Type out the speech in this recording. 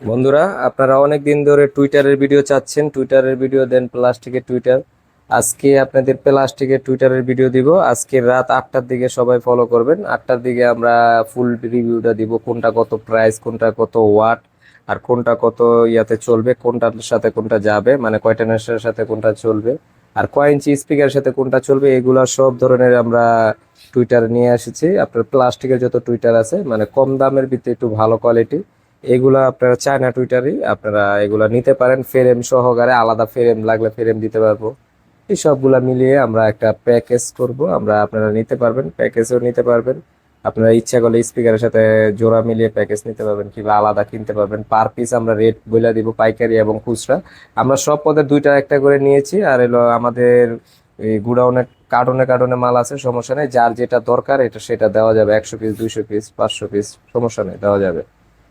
বন্ধুরা, আপনারা অনেক দিন ধরে টুইটারের ভিডিও চাচ্ছেন। টুইটারের ভিডিও দেন প্লাস্টিকের টুইটার আজকে আপনাদের প্লাস্টিকের টুইটারের ভিডিও দিব। আজকে রাত আটটার দিকে সবাই ফলো করবেন। আটটার দিকে আমরা ফুল রিভিউটা দিব। কোনটা কত প্রাইস কোনটা কত ওয়াট আর কোনটা কত ইয়াতে চলবে, কোনটার সাথে কোনটা যাবে মানে কয়টা নেশার সাথে কোনটা চলবে, আর কয় ইঞ্চি স্পিকারের সাথে কোনটা চলবে, এগুলা সব ধরনের আমরা টুইটার নিয়ে এসেছি। আপনার প্লাস্টিকের যত টুইটার আছে মানে কম দামের ভিতরে একটু ভালো কোয়ালিটি এগুলা আপনারা চায়না টুইটারই আপনারা এগুলা নিতে পারেন। ফ্রেম সহকারে আলাদা ফ্রেম লাগলে ফ্রেম দিতে পারব। এই সবগুলা মিলিয়ে আমরা একটা প্যাকেজ করব। আমরা আপনারা নিতে পারবেন প্যাকেজও নিতে পারবেন। আপনারা ইচ্ছা করলে স্পিকারের সাথে জোড়া মিলিয়ে প্যাকেজ নিতে পারবেন কিংবা আলাদা কিনতে পারবেন। পার পিস আমরা রেট বলে দিব পাইকারি এবং খুচরা। আমরা সব পদের দুইটা একটা করে নিয়েছি। আর এলো আমাদের এই গুডাউনের কার্টনে কার্টনে মাল আছে, সমস্যা নেই। যার যেটা দরকার, এটা সেটা দেওয়া যাবে। একশো পিস দুইশো পিস পাঁচশো পিস সমস্যা নেই, দেওয়া যাবে।